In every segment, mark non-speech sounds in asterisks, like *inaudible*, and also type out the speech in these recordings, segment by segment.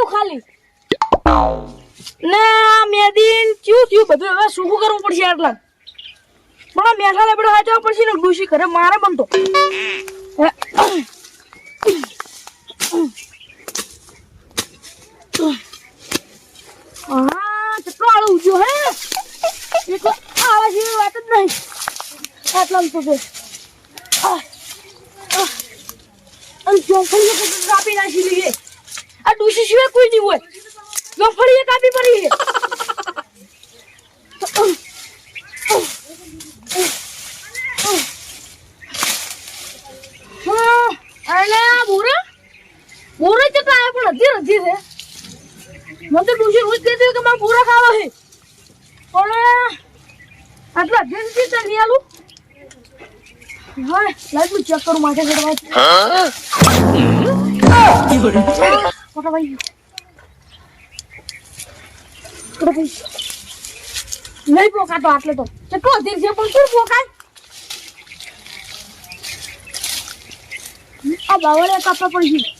હા ખાલી? ને મેદીન ક્યું થયું? બધું હવે શું કરવું પડશે આટલા પણ આ મેઠા લેબડો હાચવા પડશે ને ડૂસી ઘરે મારે બનતો. હા, કેટલો આળો ઉજ્યો હે? એ તો આળા જેવી વાત જ નહીં. આટલામાં તો આહ. અને કાપી નાખી લઈએ આ ડૂસી સિવાય કોઈ નહીં હોય. ચોંફળીએ કાપી પડી છે. હા, અરે આ બોરા. બોરા કેટલા પણ હજી હજી છે. મને તો ડૂસી રોજ કહેતી કે મારે પૂરા ખાવા છે. પણ આટલા હજી સુધી તો નહીં આલું. હા લાઈટ ચેક કરું માથે ચડવા ભાઈ મોટા ભાઈ નહીં પોકાતો આટલે તો કેટલો અધીર છે પણ શું પોકાય આ બાવળે કાપવા પડી ગયું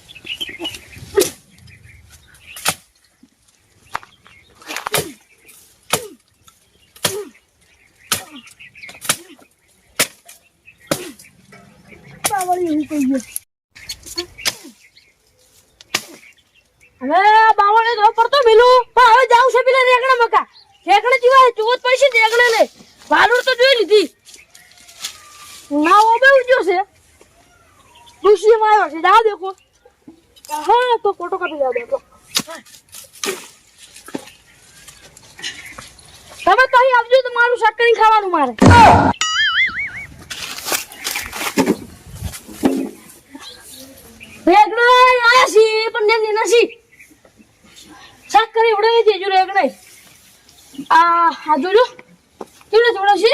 બાવળી એવું કહી ગયું હવે બાવળે મિલું પણ હવે જાઉં છે પેલા રેગણા મકા. રેગણે જીવા ચોત પડશે રેગણે લે વાલુર તો જોઈ લીધી. ના ઓબે ઉજ્યો છે. માં આવ્યો છે. જા દેખો. હા, તો ફોટો કાપી જા દેખો તમે તો અહીં આવજો તો મારું શાક કરીને ખાવાનું મારે. રેગડો આયા છે પણ ને નથી શાક કરી ઉડે દેજો રેગડે આ આ જોજો. કેવડે જોડે છે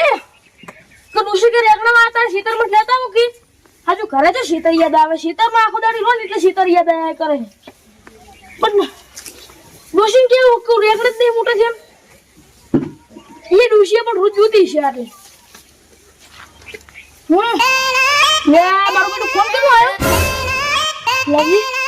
તો ડુસી કે રેગડા માં તારે શીતરમાં લેતા મૂકી? હજુ ઘરે તો શીતર યાદ આવે. શીતરમાં આખો દાડી રોન એટલે શીતર યાદ આવ્યા કરે. પણ ડુસી કેવું કે રેગડે જ નહીં મોટે છે? એ ડુસી પણ રોજ જોતી છે આટલે. હમ. લે મારો બેટો ફોન કેવો આવ્યો? લવી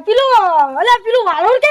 પેલા અલે પેલું વાલોર કે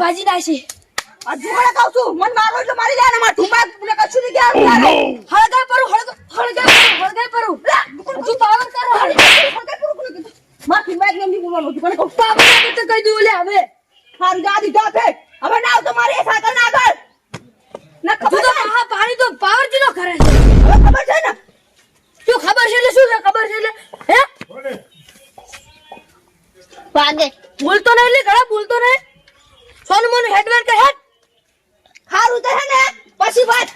ભાજી નાખી આ ધુમાડા કહું છું. મન મારો એટલે મારી જાય ને મારા ધુમા મને કશું નહીં ગયા હળગા હળગાઈ પરું હળગા હળગા પરું પરું. હજુ પાવર કરો હળગા પરું. મારા ધુમા એકદમ નહીં બોલવાનું હતું. મને કહું, પાવર તો કહી દઉં લે હવે. હારું જા દીધો હવે ના આવતો મારી એ સાયકલ ના આગળ. ના તું ખબર તો છે પાણી તો પાવર જીનો કરે છે? હવે ખબર છે ને? શું ખબર છે એટલે શું છે? ખબર છે એટલે? હે? વાગે. બોલતો નહીં એટલે ઘણા બોલતો નહીં? સોનું મોનું હેડવેર કે હેડ હારું તો હે ને પછી વાત.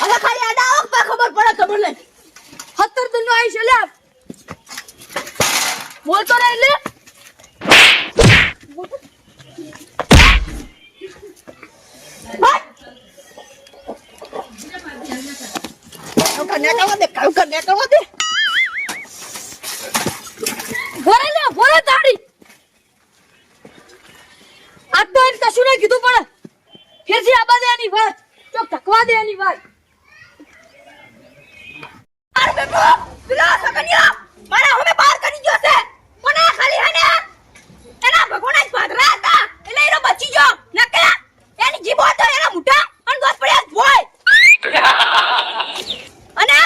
હવે ખાલી આડા આવો પા ખબર પડે ખબર નહીં. સત્તર તું નો આઈશ લે. બોલતો નહીં લે કાળું કર, નેકળવા દે ભરે લે ભરે તાળી આ તો એને કશું નહીં કીધું પણ ફેરથી આબા દે એની વાત ચોક ધકવા દે એની વાત અરે બેટો પેલો સગનિયો મારા હવે બહાર કરી ગયો છે મને ખાલી હે ને એના ભગવાન જ પાદરા હતા એટલે એનો બચી ગયો નકે એની જીભ હતો એના મુઠા અને દોસ પડ્યા ભોય અને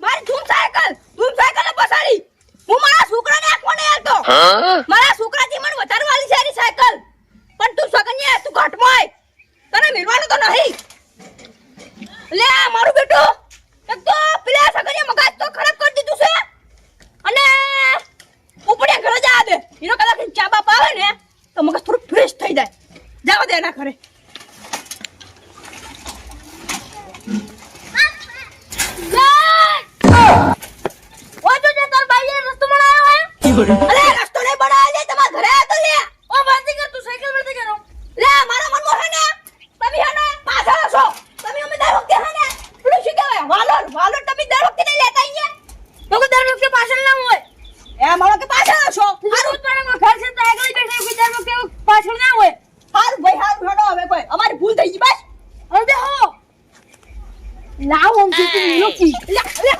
મારી ધૂમ સાયકલ ધૂમ સાયકલ પસાડી હું મારા છોકરાને આંખમાં નહીં આલતો મારા છોકરાથી મને વધારે વાલી છે એની સાયકલ પણ તું સગનિયા તું ઘટમોય તને મેળવાનું તો નહીં લે આ મારું બેટું એક તો પેલા સગનિયા મગજ તો ખરાબ કરી દીધું છે અને ઉપડે ઘરે જા દે એનો કદાચ ચા બાપ આવે ને તો મગજ થોડું ફ્રેશ થઈ જાય જાવા દે એના ઘરે ઓય તો જે તાર ભાઈએ રસ્તો બનાવ્યો હે અરે રસ્તો નહીં બનાવે છે તમારા ઘરે આ તો લે ઓ બંધી કર તું સાયકલ બંધી કરો લે મારા મનમાં હે ને તમે હે ને પાછળ છો તમે અમે દર વખતે હે ને પેલું શું કહેવાય વાલોર વાલોર તમે દર વખતે નહીં લેતા અહીંયા તો કોઈ દર વખતે પાછળ ના હોય એ મારો કે પાછળ છો હારું પણ ઘર છે તો આગળ બેઠે કોઈ દર વખતે પાછળ ના હોય હારું ભાઈ હારું હેડો હવે કોઈ અમારી ભૂલ થઈ ગઈ બસ હવે બેહો લાવ આમ તું લોકી લે લે!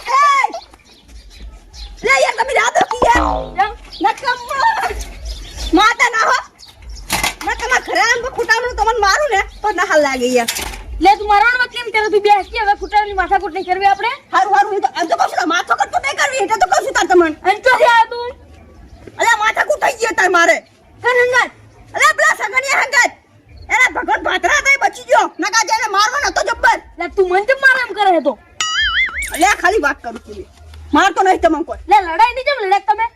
લે યાર તમે રાત કી યાર નકમ માતા ના હો ના તમારા ઘરે આમ ખોટામણું તમને મારું ને તો ના હાલ લાગે યાર લે તું મારવાનો કેમ કરે તું બેસ કે હવે ફૂટાની માથાકૂટ નહીં કરવી આપણે હારું હારું તો એમ તો કહું છું માથો કરતો નહીં કરવી એટલે તો કહું છું તાર તમને અને ચોથી આવ્યો તું અલ્યા માથા કુટ થઈ ગઈ તાર મારે કન હંગાત અલ્યા પેલા સગનિયા હંગાત એના ભગવાન ભાતરા થાય બચી ગયો. નકા જેને મારવાનો નતો જબ્બર. લે તું મન કેમ મારામ કરે તો? લે ખાલી વાત કરું છું માર તો નહીં તમને કોઈ. લે લડાઈ નહીં જમ લડે તમે?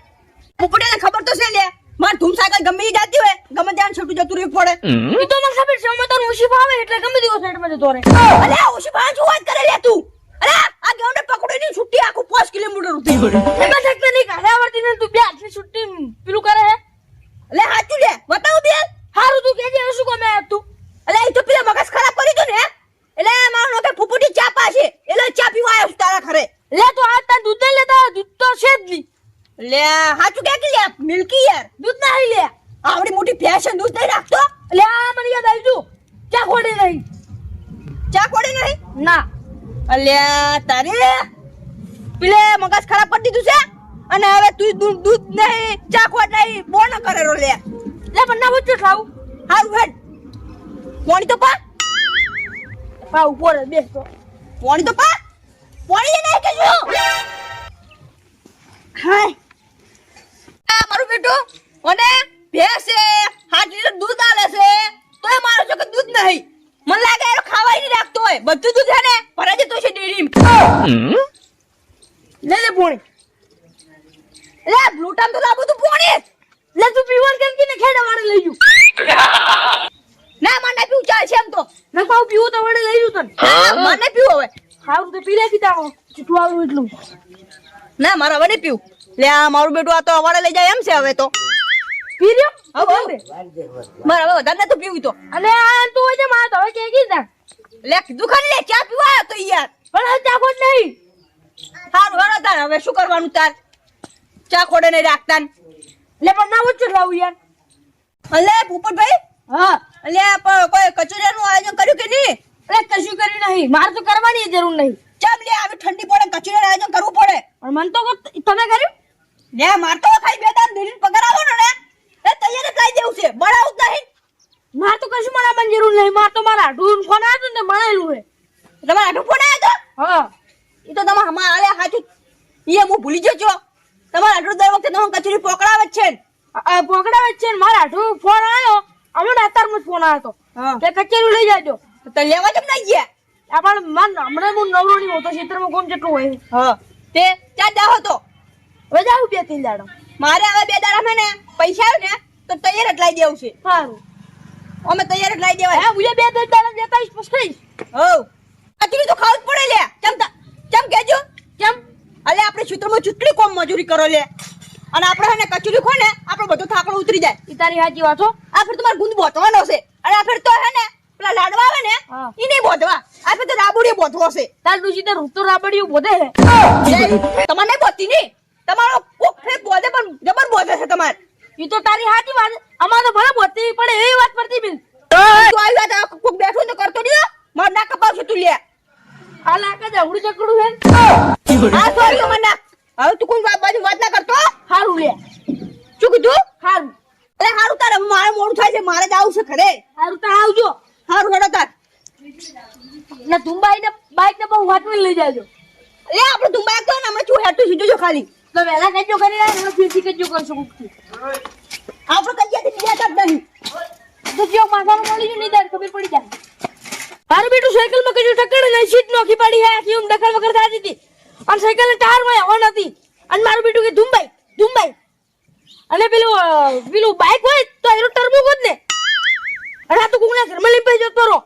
ઉપડે ખબર તો છે લે. માર ધૂમ સાયકલ ગમે ઈ જાતી હોય ગમે ત્યાં છૂટું જતું રહી પડે. એ તો મને ખબર છે અમે ઉશી ભાવે આવે એટલે ગમે દિવસ સાઈડમાં જતો રહે. અલ્યા ઓછી જો વાત કરે લે તું? અરે આ ગેવને પકડીને છૂટી આખું 5 કિલોમીટર ઉતરી એમાં શકતે નહીં ઘરે આવડતી ને તું બે હાથની છુટ્ટી પેલું કરે હે. અલ્યા હાચું લે બતાવ દે. હારું તું કેજે શું ગમે તું અલે એ તો પેલા મગજ ખરાબ કરી દો ને એટલે મારો નોકે ફૂફૂટી ચા પાશે એટલે ચા પીવા આવ્યો તારા ઘરે. લે તો આ તાર દૂધ નહીં લેતા દૂધ તો છે જ નહીં. લે હાચું કે કે લે? મિલ્કી યાર. દૂધ ના લે. આવડી મોટી ફેશન દૂધ નહીં રાખતો? લે આ મને યાદ આવી ગયું. ચા ખોડી નહીં. ચા કોડી નહીં? ના. અલે તારે? પેલે મગજ ખરાબ કરી દીધું છે? અને હવે તું દૂધ નહીં ચા ખોડ નહીં બોન કરેલો લે. લે પણ ના ખાવ હારું હેડ. પોણી તો પા. પા ઉપર બેસ તો. પોણી તો પા. પોણી નહીં કે શું હાય. આ મારું બેટું મને ભેંસ છે હાથ લીટર દૂધ આલે છે. તોય મારો કે દૂધ નહીં. મને લાગે એનો ખાવાય નહીં રાખતો હોય. બધું દૂધ છે ને ભરાઈ જતું છે ડેરીમાં. લે લે પોણી. લે બ્લુટામ તો લાવું તું પોણી. લે તું પીવર કેમ કે ને ખેડા વાળે લઈ જુ ના મને પીવું ચાલશે એમ તો. ના પાઉ પીવું તો વડે લઈ જુ તને. મને પીવું હવે. હારું તો પી લે કીધા જેટલું આવું એટલું. ના મારા વડે પીવું. લે આ મારું બેટું આ તો અવાડે લઈ જાય એમ છે હવે તો. પી રહ્યો હવે મારા હવે વધારે નતું પીવું તો. અને આ તું હોય છે મારા તો હવે કે કીધા. લે દુકાન લે ચા પીવા આવ્યો તો યાર. પણ હવે ચા ખોટ નહીં. સારું હેડો તાર હવે શું કરવાનું તાર? ચા ખોડે નહીં રાખતા ને. લે પણ ના લાવું યાર. અલે પોપટભાઈ? હા. અલે આ પ- કોઈ કચોરિયાનું આયોજન કર્યું કે નહીં? એટલે કશું કર્યું નહીં. મારે તો કરવાની જરૂર નહીં. ચમ લે આવી ઠંડી પડે કચોરિયાનું આયોજન કરવું પડે. પણ મન તો તમે કર્યું? લે માર તો ખાઈ બે દાન દેરીને પગાર આવો ને એ તૈયાર જ દેવું છે. બળાવું નહીં. માર તો કશું મળવાની જરૂર નહીં. માર તો મારા આઢું ફોન આવ્યો ને મળેલું હે. તમારા આટલું ફોન આવ્યો હા. એ તો તમે હમણાં આલે સાચું એ હું ભૂલી જજો તમારે આટલું દર વખતે તમે કચોરી પોકડાવે જ છે પોકડાવે જ છે મારા આઢું ફોન આવ્યો હમણાં અત્યારમાં જ ફોન આવ્યો હતો હા. કે કચેરી લઈ જાજો. તો લેવા કેમ નહીં ગયા? આપણે મન હમણાં હું નવરો નહીં હોતો ક્ષેત્રમાં કોણ જેટલું હોય. હા. તે ત્યાં જાવ હતો હવે જાઉં બે ત્રણ દાડો. મારે હવે બે દાડા ને પૈસા આવે ને તો તૈયાર જ લાવી દેવું છે. સારું. અમે તૈયાર જ લાવી દેવાય. હે હું બે ત્રણ દાડા દેતા આવીશ પછી હવ. કચોરી તો ખાવું જ પડે લે. ચમ ચમ કેજો કેમ અલે આપણે ક્ષેત્રમાં ચૂંટણી કોમ મજૂરી કરો લે. અને આપણે હે કચુરી ખો ને આપણો બધો થાકડો ઉતરી જાય. ઈ તારી હાજી વાતો આ ફેર તમારે ગુંદ બોતવાનો છે. અને આ ફેર તો હે ને પેલા લાડવા આવે ને ઈ નહીં બોધવા. આ ફેર તો રાબડી બોધવો છે. તાર ડૂસી તો રૂતો રાબડી બોધે હે. તમારે નહીં બોતી ની? તમારો કોક ફેર બોધે પણ જબર બોધે છે તમારે. ઈ તો તારી હાજી વાત. અમાર તો ભલે બોતી પણ એ વાત પડતી બિલ તો આવી વાત કોક બેઠું તો કરતો નહીં માર ના કપાવશે તું લે. આ લાકા જવડું ચકડું હે આ સોરી મને હવે તું કોઈ બાજુ વાત ના કરતો? હારું લે. શું કીધું? હારું. અરે હારું તારે મારે મોડું થાય છે મારે જ આવું છે ખરે હારું તો આવજો. હારું હેડો તાર. ને તું બાઈક ને બાઈક ને બહુ વાટવી લઈ જાજો. લે આપણે તું બાઈક તો ને હમણાં છું હેઠું સીધું જો ખાલી? તો વેલા કજો કરી રહ્યા ને ફીરથી કજો કરશો. કુકથી આપણે કહીએ બીજા જ નહીં. તો જો માથામાં મળી ગયું નહીં તારે ખબર પડી જાય. મારું બેટું સાયકલમાં કજો ટક્કર ને સીટ નોખી પડી હે આખી ઊંઘ દખલ વગર થતી હતી. અને સાયકલ ને ટાયરમાં હવા નથી અને મારું બેટું કે ધુંબાઈ ધુંબાઈ અને પેલું પેલું બાઈક હોય તો એનું ટર્બો ગોદ ને. અરે આ તો કુકના ઘરમાં લઈ પડી જતો રહો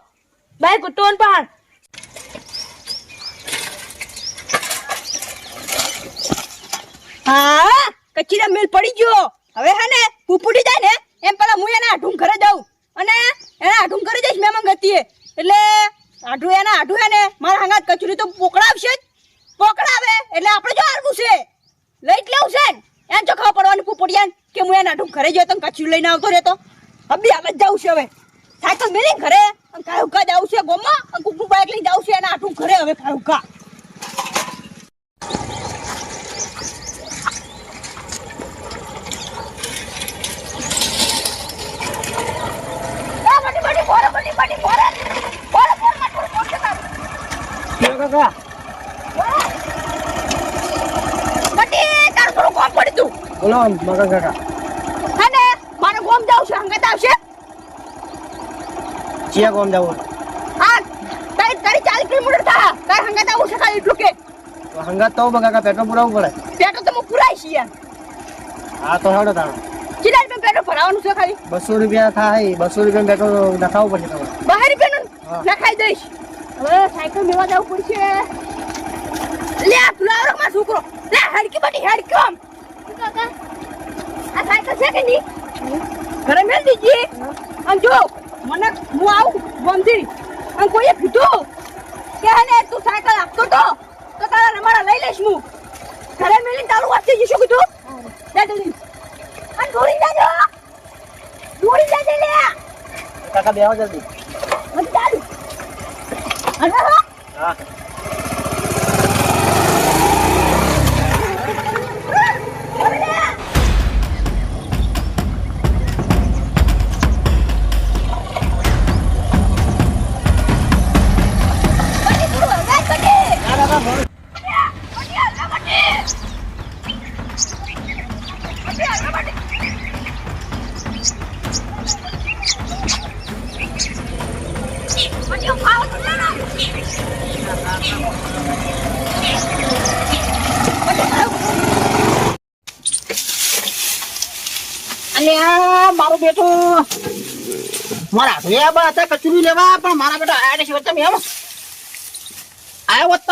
તો અન પહાડ. હા કચીરા મેલ પડી ગયો. હવે હે ને પુપુડી જાય ને, એમ પેલા હું એના આઢું ઘરે જાઉં. અને એના આઢું ઘરે જઈશ મેમન ગતિએ એટલે આઢું એના આઢું એને મારા હંગાત કચુરી તો પોકડાવશે જ. પોકડાવે એટલે આપણે જો હારવું છે. લઈ જ લેવું છે ને. એમ ચોખા પડવાની પુપુડિયાને કે હું એના આઢું ઘરે જતો કચુરી લઈને આવતો રહેતો. હવે આગળ જાઉં છે હવે. સાયકલ મેલી ઘરે અને કાળું કા છે ગોમાં કુકુ બાઈક લઈને જાવું છે એના આઢું ઘરે હવે કાળું કા આ બટી બટી બોરે મત બોરે બોરે કાકા. બટી તાર થોડું કોમ પડી તું બોલો મગા કાકા. હે મારે ગોમ જાવ છે હંગત આવશે? ચિયા કોમ જાવ? હા તારી તારી કિલોમીટર થા. તાર હંગત આવું છે ખાલી એટલું કે. હંગાત તો મગા કાકા પેટ્રોલ પુરાવવું પડે. પેટ્રોલ તો હું પુરાઈ છીએ હા તો હેડો તાણ. કેટલા રૂપિયા પેટ્રોલ ભરાવાનું છે ખાલી. બસો રૂપિયા થાય બસો રૂપિયા પેટ્રોલ નખાવવું પડશે તમારે બહાર રૂપિયાનું નખાઈ દઈશ. હવે સાયકલ મેવા જવું પડશે. લે ફ્લાવરમાં છોકરો. લે હડકી બટી હડકી આમ. આ સાયકલ છે કે નહીં? ઘરે મેલ દીજી અને જો મને હું આવું ગમતી અને કોઈએ કીધું કે હે તું સાયકલ આપતો તો તો તારા રમાડા લઈ લઈશ હું. ઘરે મેલીને તારું વાંચી જઈશું કીધું. લે જલ્દી અને દોડી જાજો. દોડી જાજે લે. કાકા બેહો જલ્દી મને ચાલુ. અને હા. હાથે હતા કચુરી લેવા આયો હોત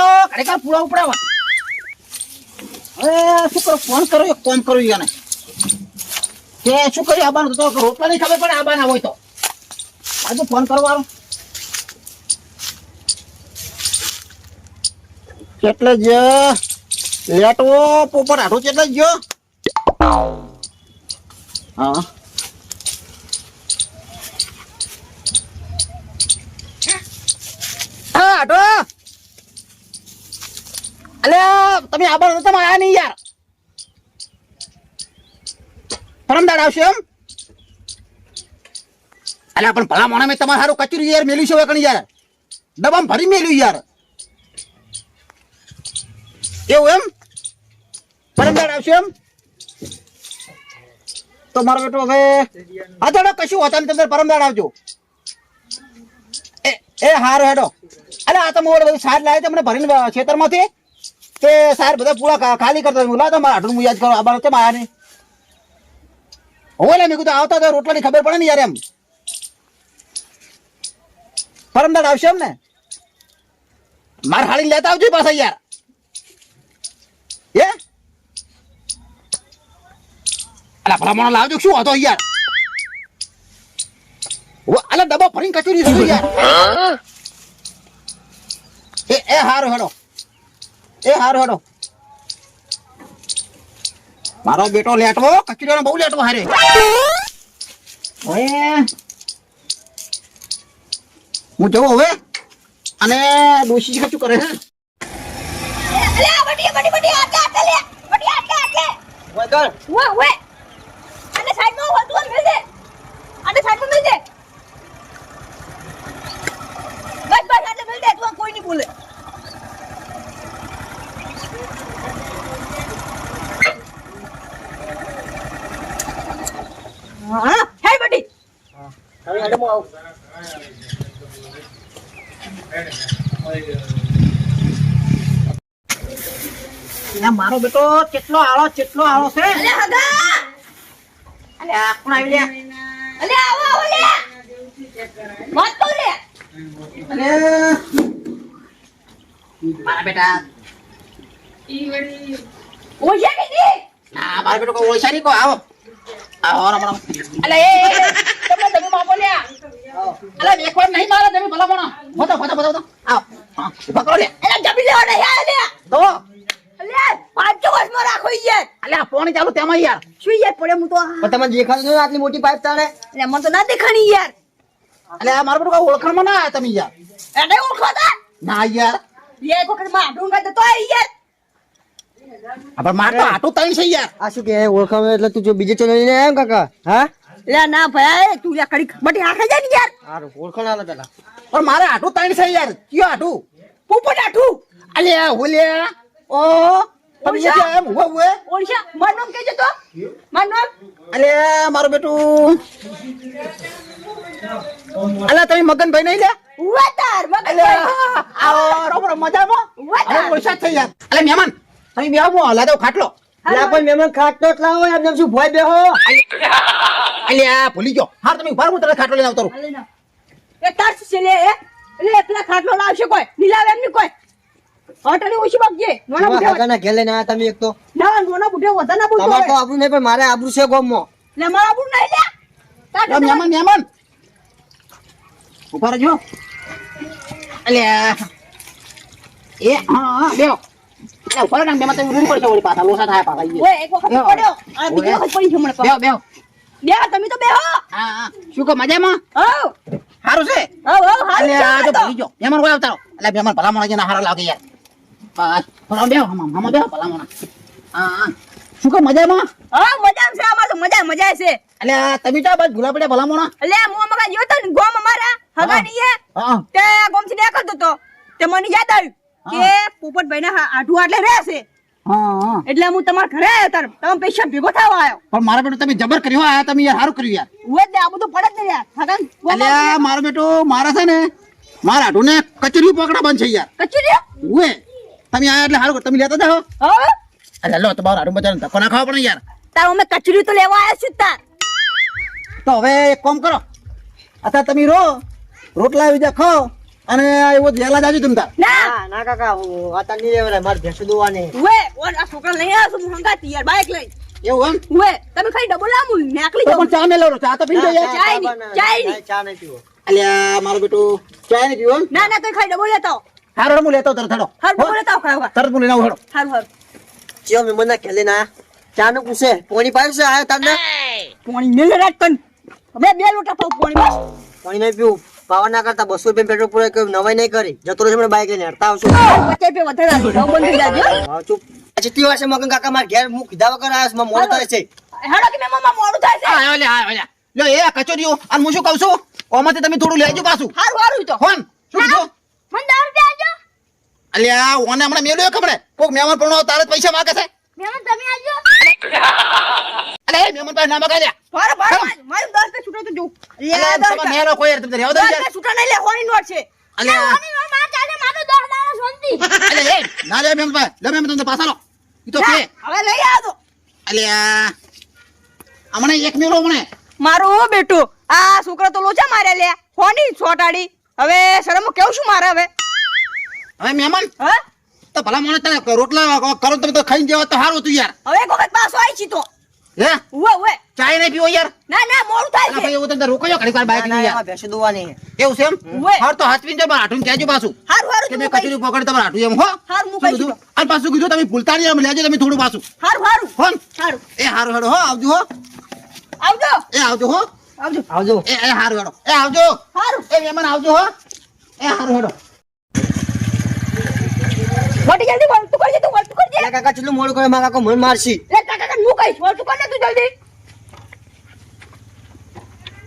જ લેટવો પોપર હાથો એટલે જ હા આટો અલે તમે આબર તમે આયા નહીં યાર. પરમદાડ આવશે એમ? અલ્યા, પણ ભલા મોણા મેં તમારે સારું કચરું યાર, મેલ્યું છે હવે યાર. દબામ ભરી મેલ્યું યાર. એવું એમ? પરમદાડ આવશે એમ? તો મારો બેટો હવે હા, તો કશું હોતા તમે પરમદાડ આવજો. એ હારો હેડો. અરે આ તમે બધું સાર લાવે તમને ભરીને ખેતરમાંથી. તે સાહેબ બધા પૂરા ખાલી કરતા બોલા તમારે આટલું હું યાદ કરો. આ કેમ આયા નહીં. હોય મેં કીધું આવતા તો રોટલાની ખબર પડે ને યાર એમ. પરમદાડ આવશે એમ ને માર હાળી લેતા આવજો પાછા યાર. એ અલા ભલામણ લાવજો શું હતો યાર? અલા ડબ્બો ભરીને કચોરી યાર? એ એ હારો હેડો. એ હારો હારો. મારો બેટો લેટવો કચરીનો બહુ લેટવો હારે. હવે હું જવું હવે? અને ડોશી શું કરે છે? લે વડી વડી વડી આટલે આટલે લે. આટલે આટલે. વગર વે વે અને સાઈડમાં વધુ મિલ દે. અને સાઈડમાં મિલ દે. બસ બસ આટલે મિલ દે તું કોઈ નહીં બોલે હા હવે મારો બેટો કેટલો આળો કેટલો આળો છે? અલે હગા. અલે આ કોણ આવી લે અલે આવો આવો લે. મત તો લે. અલે. મારા બેટા ઓછા કીધી ના મારા બેટો ઓળખા નહીં કો આવો. આવો રમણ અલે એ તમે તમે માપો લ્યા. અલે એક વાર નહીં મારા તમે ભલા પણ ફોટો ફોટો ફોટો ફોટો આવો. પકડો લે અલે જમી લેવો ને યાર લે. દો. અલે પાંચસો વર્ષમાં રાખો યાર અલે આ પાણી ચાલુ તેમાં યાર. શું યાર પડે હું તો? પણ તમને દેખાતું નથી આટલી મોટી પાઇપ તારે? એટલે મને તો ના દેખાણી યાર. અલે આ મારો બેટો ઓળખાણમાં ના આયા તમે યાર. એને ઓળખો તા. ના યાર. એક વખતમાં આઢું તો યાર. પણ માર તો આટું તઈ છે યાર. આ શું કે ઓળખાણ એટલે તું જો બીજે ચેનલ લઈને આવ્યો કાકા હા? લે ના ભાઈ તું યાર કડી બટી આખે જાય ને યાર. સારું ઓળખાણ આલે પેલા. પણ મારે આટો તણ છે યાર. કયો આટો પોપટ આટો અલે ઓલે ઓ તમે જે એમ ઊભા ઊભા. ઓળશા માર નામ કેજો તો. માર નામ? અલે મારું બેટું. અલે તમે મગનભાઈ નહીં લે ઉવાતાર મગન આવો રોબરો મજામાં? What? ઓળશા થઈ યાર. અલે મહેમાન. તમે બેહો હું હલા તો ખાટલો. લા પણ મહેમાન ખાટલો જ લાવો એમને શું ભોય બેહો? અલે આ ભૂલી ગયો. હાર તમે ઊભા હું તને ખાટલો લઈને આવતો રહું. એ તાર છે લે એ. એટલે એકલા ખાટલો લાવશે કોઈ. નીલાવે એમની કોઈ. હોટલે ઓછી બાગજે નોના બુઢે કાકાના ઘેલે ના તમે એક તો? ના નોના બુઢે વધા ના બોલતો તમાર તો આબરૂ નહીં પણ મારે આબરૂ છે ગામમાં. લે મારા આબરૂ નહીં લે. તાર અલે મહેમાન મહેમાન. ઊભા રહેજો. અલે એ હા બેહો. અલે ઊભા રહો ને તમે રૂમ પડશે વળી પાછા લોસા થાય પાછા ઓય એક વખત પડ્યો આ બીજી વખત પડી છે મને બેહો બેહો. બે તમે તો બેહો. હા હા. શું કહો મજામાં? હવ. સારું છે? હવ હવ અલે આ તો ભૂલી ગયો મહેમાન કોઈ આવતા રહો. મહેમાન ભલા મોણા જેના હારા લાગે યાર. હા બેહો હમ હમ બેહો ભલા મોણા હા હા. શું કહો મજામાં? હા મજા છે અમાર તો મજા મજા છે. અલે તમે તો બસ ભૂલા પડ્યા ભલા મોણા એટલે હું મગા ગયો તો ગોમ અમારા હગા ની એ હા. તે ગોમથી નીકળતો તો. તે મને યાદ આવ્યું. કે પોપટભાઈ ના આઠું આટલે રહે છે. હા હા. એટલે હું તમારા ઘરે આવ્યો તાર. તમે પૈસા ભેગો થવા આવ્યો. પણ મારા બેટો તમે જબર કર્યો આયા તમે યાર સારું કર્યું યાર. જ આ બધું પડે જ ને? યાર હગા અલ્યા મારો બેટો મારા છે ને મારા હાટુ ને કચરી પકડા બંધ છે યાર. કચરી ઉએ તમે આયા એટલે હારું તમે લેતા જાઓ. હા અરે લો તમારા હાટુ બજાર ધક્કો ના ખાવા પડે યાર. તાર અમે કચરી તો લેવા આવ્યા છું તાર. તો હવે એક કામ કરો. અત્યારે તમે રો. રોટલા આવી જા ખાઓ. અને એવો જેલા જાજો તમે તાર. ના. ના કાકા તાર નહીં રહેવાય મારે ભેંસું દોવાની. ઉવે ઓર આ છોકરા લઈ આવ્યો છું હંગાતી યાર બાઈક લઈ. એવું એમ? ઉવે તમે ખાલી ડબલ આમ નેકલી જાવ પણ ચા મેં લેવરો ચા તો પી જાય ચાય નહીં, ચાય નહીં. ચા નહીં પીવો. અલ્યા મારો બેટો ચા નહીં પીવો? ના ના તમે ખાલી ડબલ લેતો હારો હું લેતો તર થડો હારો ડબલ લેતો આવો ખાવા. તરત હું લઈને આવું હેડો. હારું હારું. ચિયો મે મને લઈને ના. ચા નું પૂછે પોણી પાયું છે આયો તારને પોણી મેલ રાખ કન અમે બે લોટા પાવ પોણી બસ પોણી નહીં પીવું. પાવા ના કરતા બસો રૂપિયા પેટ્રોલ પૂરે કોઈ નવાઈ નહીં કરી. જતો રહેશે મને બાઈક લઈને હડતા આવશો ચૂપ. વાર મગન કાકા મારા ઘેર હું કીધા વગર આવ્યો મને મોડું થાય છે. હેડો કે મેં મામા મોડું થાય છે? આ ઓલે આ ઓલે લો. એ કચોરીઓ અને હું શું કહું છું? ઓમાંથી તમે થોડું લેજો પાછું. હારું હારું તો. હોન શું કીધું? મને દસ રૂપિયા આલજો અલ્યા ઓને હમણાં મેલ્યો ખબર કોક મહેમાન પણ તારે પૈસા માગે છે. મહેમાન તમે આલજો *laughs* અલે ના ભારો ભારો મારું દસ રૂપિયા છૂટો તો જોઉં લે દસ તમે મેલો કોઈ યાર તમે રહેવા દો યાર રૂપિયા નહીં લે હોની નોટ છે. નો માર ચાલે મારું દસ દાડા શાંતિ. અલે એ ના લે મહેમાન પાસે લે મહેમાન તમને પાછા લો ઈ તો કે હવે લઈ હમણાં એક હમણે. મારું બેટું આ છોકરા તો લોચા માર્યા લે. હોની છોટાડી. હવે શરમ કેવું શું મારે હવે? હવે મહેમાન હા? તો ભલા મને તને રોટલા કરો તમે તો ખાઈ જેવા તો સારું તું યાર. હવે કોક પાછો આવી છી તો હે? ઉવે ઉવે. ચાય નહીં પીવો યાર? ના ના મોડું થાય છે. એવું તમે રોકાયો ઘડીક વાર બાઈક ના, યાર એમાં દોવાની એવું છે એમ? હાર તો હાથવીને જબર હાટું કહેજો પાછું. હારું હારું કે મેં કચરી પકડી તમારે હાટું એમ હો? હારું, હું શું કહીશ કીધું? અને પાછું કીધું તમે ભૂલતા નહીં લેજો તમે થોડું પાછું. હારું હારું. હોન. હારું. એ હારું હેડો હો આવજો હો. આવજો. એ આવજો હો. આવજો. આવજો. એ એ હારું હેડો એ આવજો. હારું. એ મહેમાન આવજો હો. એ હારું હેડો મોટી જલ્દી બોલ તું કરજે તું બોલ તું કરજે. લે કાકા કેટલું મોડું કરે મારા કાકો મન મારશી. લે કાકા કાકા હું કહીશ બોલ તું કરને તું જલ્દી.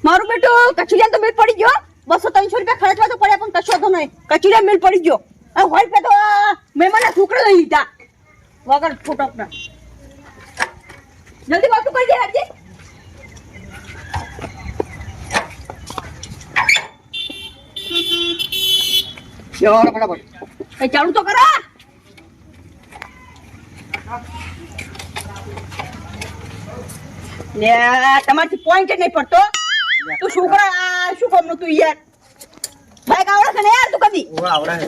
મારું બેટું કચુરિયા તો મિલ પડી ગયો. બસો ત્રણસો રૂપિયા ખર્ચવા તો પડ્યા પણ કશો તો નહીં. કચુરિયા મિલ પડી ગયો. હવે હોય પે તો મહેમાનના છોકરા લઈ લીધા. વગર ફોટોના જલ્દી બોલ તું કરજે હરજી ફટાફટ. ચાલુ તો કરો. લે તમારથી પોઈન્ટ નહીં પડતો. તું છોકરા, આ શું કામનું તું યાર? બાઈક આવડે છે ને યાર તું કદી? આવડે.